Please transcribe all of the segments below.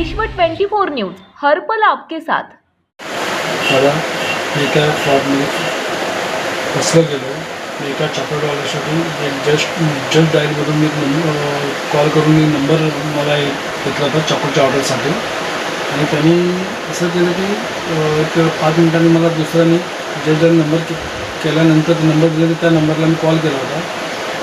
विश्व 24 न्यूज हर्पल आपके साथ. मला मी त्या फ्रॉडमध्ये फसलं गेलो मी एका चॉकलेटवाल्यासाठी एक जस्ट जस्ट डायरीमधून मी कॉल करून मी नंबर मला एक घेतला होता चॉकलेटच्या ऑर्डरसाठी आणि त्यांनी असं केलं की एक पाच मिनिटांनी मला दुसऱ्याने जस्ट डायल नंबर केल्यानंतर नंबर दिला त्या नंबरला मी कॉल केला होता.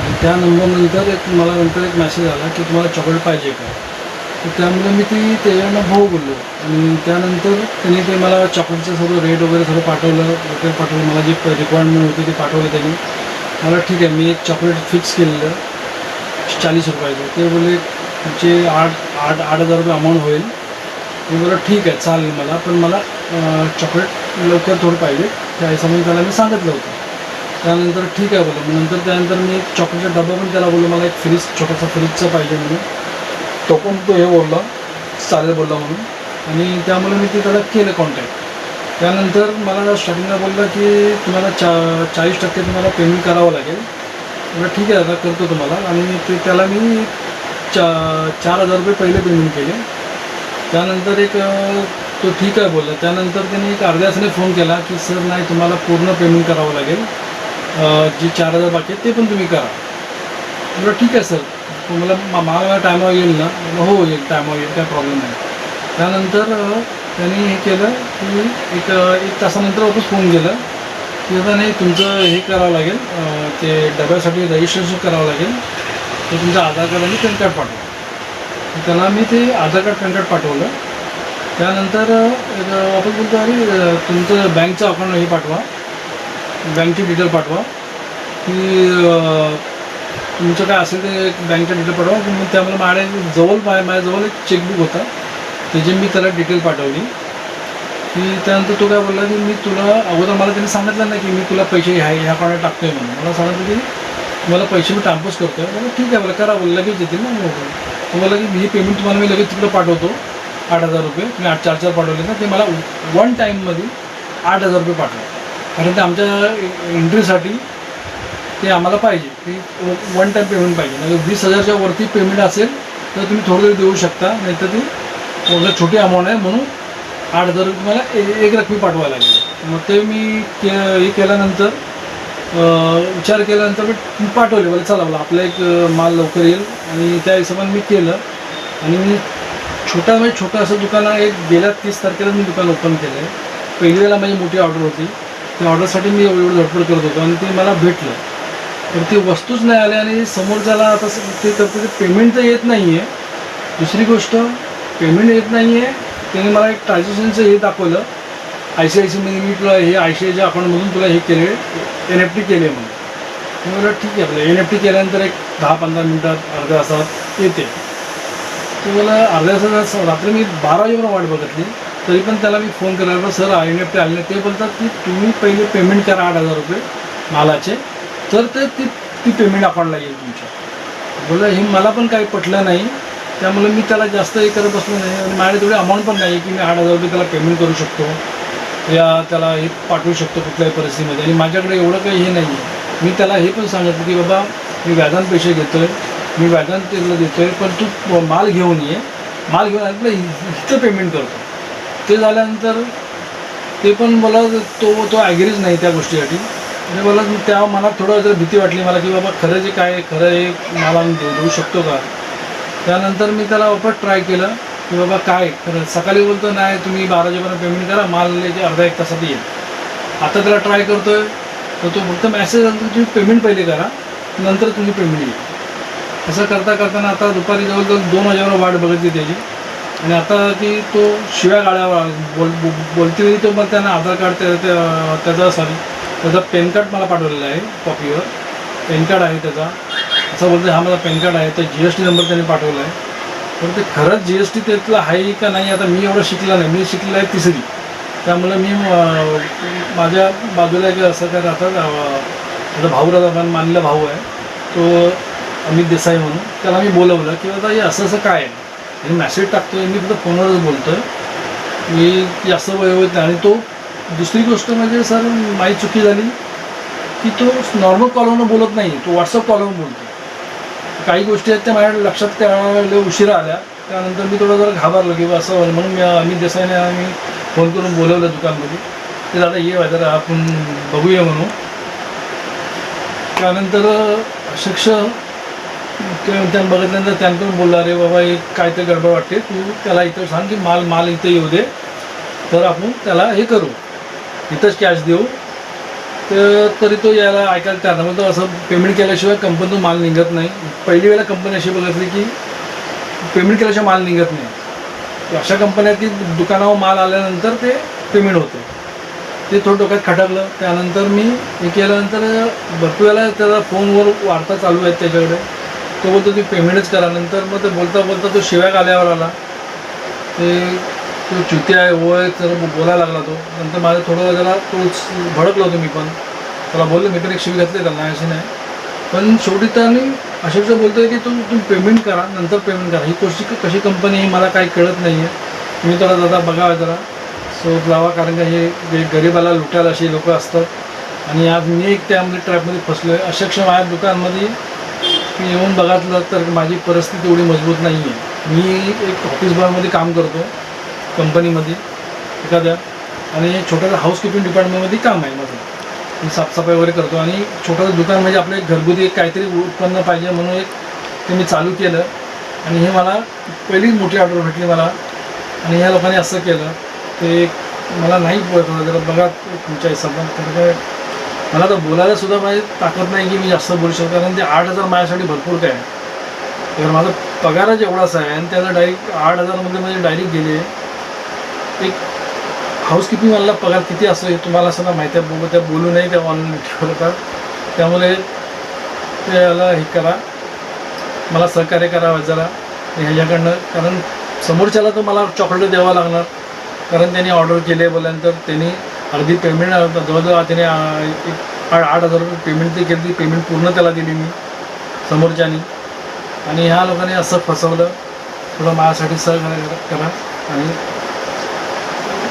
आणि त्या नंबरनंतर एक मला नंतर एक मेसेज आला की तुम्हाला चॉकलेट पाहिजे का? तर त्यामुळे मी ती त्याच्यानं भाऊ बोललो. आणि त्यानंतर त्यांनी ते मला चॉकलेटचं सर्व रेट वगैरे सर्व पाठवलं. वगैरे पाठवलं. मला जी रिक्वायरमेंट होती ते पाठवलं त्यांनी. मला ठीक आहे मी एक चॉकलेट फिक्स केलेलं. चाळीस रुपयाचं. ते बोलले तुमचे आठ आठ आठ हजार रुपये अमाऊंट होईल. मी बोला ठीक आहे चालेल मला. पण मला चॉकलेट लवकर थोडं पाहिजे. त्या हिशोबाने त्याला मी सांगितलं होतं. त्यानंतर ठीक आहे बोला मग नंतर त्यानंतर मी एक चॉकलेटचा डबा पण त्याला बोललो. मला एक फ्रीज छोटासा फ्रीजचा पाहिजे म्हणून. टोकून तो हे बोलला चालेल बोलला म्हणून. आणि त्यामुळे मी ते त्याला केलं कॉन्टॅक्ट त्यानंतर मला स्टार्टिंगला बोलला की तुम्हाला चा चाळीस टक्के तुम्हाला पेमेंट करावं लागेल. मला ठीक आहे आता करतो तुम्हाला. आणि ते त्याला मी चा चार हजार रुपये पहिले पेमेंट केले. त्यानंतर एक तो ठीक आहे बोलला. त्यानंतर त्याने एक अर्ध्या तासाने फोन केला की सर नाही तुम्हाला पूर्ण पेमेंट करावं लागेल. जी जे चार हजार बाकी आहेत ते पण तुम्ही करा. मला ठीक आहे सर. तुम्हाला मा- मला टायमावर येईल ना? हो, हो येईल. टायमावर येईल. काय प्रॉब्लेम नाही. त्यानंतर त्यांनी हे केलं की एक एक तासानंतर वापस फोन केला. की आता नाही तुमचं हे करावं लागेल. ते डब्यासाठी रजिस्ट्रेशन करावं लागेल. तर तुमचं आधार कार्ड आणि पॅन कार्ड पाठवा. त्याला मी ते आधार कार्ड पॅन कार्ड पाठवलं. त्यानंतर वापस बोलतो अरे तुमचं बँकचं अकाउंट हे पाठवा. बँकची डिटेल पाठवा. की तुमचं काय असेल ते एक बँकच्या डिटेल पाठवा. की मग त्यामुळे माझ्या जवळ माझ्याजवळ एक चेकबुक होता. त्याची मी त्याला डिटेल पाठवली. की त्यानंतर तो काय बोलला की मी तुला अगोदर मला त्यांनी सांगितलं नाही की मी तुला पैसे ह्या ह्या अकाउंटला टाकतोय म्हणून. मला सांगितलं की मला पैसे मी ट्रान्सफर करतोय. मला ठीक आहे मला करा बोल लगेच येतील ना मग तो बोला की ही पेमेंट तुम्हाला मी लगेच तिकडे पाठवतो. आठ हजार रुपये. तुम्ही आठ चार चार पाठवले ना. ते मला वन टाईममध्ये आठ हजार रुपये पाठवा. कारण ते आमच्या एंट्रीसाठी ते आम्हाला पाहिजे. ते वन टाईम पेमेंट पाहिजे. म्हणजे वीस हजारच्या वरती पेमेंट असेल तर तुम्ही थोडं तरी देऊ शकता. नाहीतर ती थोडं छोटी अमाऊंट आहे म्हणून आठ हजार रुपये तुम्हाला ए- एक रकमी पाठवायला लागेल. मग ते मी के हे केल्यानंतर विचार केल्यानंतर मी पाठवले. मला चला मला आपला एक माल लवकर येईल. आणि त्या हिशोबाने मी केलं. आणि मी छोटा म्हणजे छोटं असं दुकान आहे. एक गेल्या तीस तारखेला मी दुकान ओपन केलं आहे पहिली वेळेला माझी मोठी ऑर्डर होती. त्या ऑर्डरसाठी मी एवढं धडपड करत होतो आणि ते मला भेटलं. तर ती वस्तूच नाही आली आणि समोरच्याला आता ते तर ते पेमेंट तर येत नाही आहे दुसरी गोष्ट पेमेंट येत नाही आहे त्याने मला एक ट्रान्झॅक्शनचं हे दाखवलं. आय सी आय सीमध्ये मी तुला हे आय सी आयच्या अकाउंटमधून तुला हे केले एन एफ टी केले म्हणून. मला ठीक आहे आपलं एन एफ टी केल्यानंतर एक दहा पंधरा मिनटात अर्ध्या तासात येते. तर मला अर्ध्या तासात रात्री मी बारा वाजेपर्यंत वाट बघितली. तरी पण त्याला मी फोन केला म्हटलं, सर एन एफ टी आले ते बोलतात की तुम्ही पहिले पेमेंट करा आठ हजार रुपये मालाचे. तर ते ती ती पेमेंट अकाउंटला येईल तुमच्या. बोला हे मला पण काही पटलं नाही. त्यामुळे मी त्याला जास्त हे करत बसलो नाही. आणि माझ्याकडे तेवढी अमाऊंट पण नाही की मी आठ हजार रुपये त्याला पेमेंट करू शकतो. या त्याला हे पाठवू शकतो कुठल्याही परिस्थितीमध्ये. आणि माझ्याकडे एवढं काही हे नाही आहे. मी त्याला हे पण सांगितलं की बाबा मी व्याजान पैसे घेतो आहे मी व्याजान त्याला देतो आहे पण तू माल घेऊन ये. माल घेऊन आलं इथं पेमेंट करतो. ते झाल्यानंतर ते पण मला तो तो ॲग्रीच नाही त्या गोष्टीसाठी. आणि मला त्या मनात थोडं जर भीती वाटली मला की बाबा खरं जे काय आहे, खरं हे मला आम्ही देऊ शकतो का? त्यानंतर मी त्याला वापस ट्राय केलं की बाबा काय खरं सकाळी बोलतो नाही तुम्ही बारा वाजेपर्यंत पेमेंट करा माल याचे अर्धा एक तासात येईल. आता त्याला ट्राय करतो आहे तर तो फक्त मेसेज आला तुम्ही पेमेंट पहिले करा नंतर तुम्ही पेमेंट येईल असं करता करताना आता दुपारी जवळजवळ दोन वाजेवर वाट बघितली त्याची. आणि आता की तो शिव्या गाड्यावर बोल बो- बोलते वेळी तो मग त्यांना आधार कार्ड त्या- त्या- त्याचा सॉरी त्याचा पॅन कार्ड मला पाठवलेला आहे कॉपीवर. पॅन कार्ड आहे त्याचा. असं बोलतो हा माझा पॅन कार्ड आहे तर जी एस टी नंबर त्याने पाठवला आहे पण ते खरंच जी एस टी त्यातलं आहे का नाही आता मी एवढं शिकला नाही. मी शिकलेलं आहे तिसरी. त्यामुळं मी माझ्या बाजूला एक असं काय राहतात माझा भाऊ राहतात मानलेला भाऊ आहे. तो अमित देसाई म्हणून. त्याला मी बोलवलं की आता हे असं असं काय आहे? मी मॅसेज टाकतोय मी फक्त फोनवरच बोलतोय. मी जास्त वय होत नाही. आणि तो दुसरी गोष्ट म्हणजे सर माझी चुकी झाली की तो नॉर्मल कॉलवरनं बोलत नाही तो व्हॉट्सअप कॉलवरून बोलतो. काही गोष्टी आहेत त्या माझ्या लक्षात त्या उशिरा आल्या. त्यानंतर मी थोडं जरा घाबरलो की असं होईल म्हणून मी अमित देसाईने आम्ही फोन करून बोलवलं दुकानमध्ये. ते दादा ये बा जरा आपण बघूया म्हणून. त्यानंतर शिक्ष त्या त्यानं बघितल्यानंतर त्यांकडून बोलला अरे बाबा हे काय तर गडबड वाटते. तू त्याला इथं सांग की माल माल इथं येऊ दे. तर आपण त्याला हे करू. इथंच कॅश देऊ. तर तरी तो यायला ऐकायला त्याला म्हणतो मग तो असं पेमेंट केल्याशिवाय कंपनीतून माल निघत नाही. पहिली वेळेला कंपनी अशी बघितली की पेमेंट केल्याशिवाय माल निघत नाही. अशा कंपन्या की दुकानावर माल आल्यानंतर ते पेमेंट होते. ते थोडं डोक्यात खटकलं. त्यानंतर मी हे केल्यानंतर भरपूर वेळेला त्याला फोनवर वार्ता चालू आहेत त्याच्याकडे. तो बोलतो ती पेमेंटच करा. नंतर मग ते बोलता बोलता तो शिव्या आल्यावर आला. ते तो चुती आहे वो तर बोलायला लागला तो. नंतर माझं थोडं जरा तो भडकलो होतो मी पण. त्याला बोललो मी पण एक शिवी घातली त्याला नाही अशी नाही. पण शेवटी त्याने अशा बोलतोय की तू तुम्ही पेमेंट करा नंतर पेमेंट करा. ही कशी कशी कंपनी आहे मला काही कळत नाही आहे तुम्ही त्याला दादा बघा जरा. शोध लावा कारण का हे जे गरिबाला लुटायला अशी लोकं असतात. आणि आज मी एक त्यामध्ये ट्रॅपमध्ये फसलो आहे अशक्ष माझ्या दुकानमध्ये मी येऊन बघितलं तर माझी परिस्थिती एवढी मजबूत नाही आहे मी एक ऑफिस बॉयमध्ये काम करतो. कंपनीमध्ये एखाद्या आणि छोटंसं हाऊसकीपिंग डिपार्टमेंटमध्ये काम आहे माझं. मी साफसफाई वगैरे करतो आणि छोटंसं दुकान म्हणजे आपलं एक घरगुती एक काहीतरी उत्पन्न पाहिजे म्हणून एक ते मी चालू केलं. आणि हे मला पहिलीच मोठी ऑर्डर भेटली मला. आणि ह्या लोकांनी असं केलं. ते मला नाही बोलत जरा बघा तुमच्या हिशोबात कारण काय मला तर बोलायला सुद्धा माझी ताकद नाही की मी जास्त बोलू शकतो कारण ते आठ हजार माझ्यासाठी भरपूर काय आहे. तर माझा पगारच एवढाच आहे आणि त्याला डायरेक्ट आठ हजारमध्ये म्हणजे डायरेक्ट गेले एक हाऊसकीपिंग वाला पगार किती असतो हे तुम्हाला सुद्धा माहिती आहे. बघू त्या बोलू नये त्या ऑनलाईन ठेवतात त्यामुळे त्याला हे करा. मला सहकार्य करावं जरा. ह्याच्याकडनं कारण समोरच्याला तर मला चॉकलेट द्यावं लागणार. कारण त्यांनी ऑर्डर केले बोलल्यानंतर त्यांनी अगदी पेमेंट जवळजवळ त्याने एक आठ आठ हजार रुपये पेमेंट ते केली. ती पेमेंट पूर्ण त्याला दिली मी समोरच्यानी. आणि ह्या लोकांनी असं फसवलं. थोडं माझ्यासाठी सहकार्य करा. आणि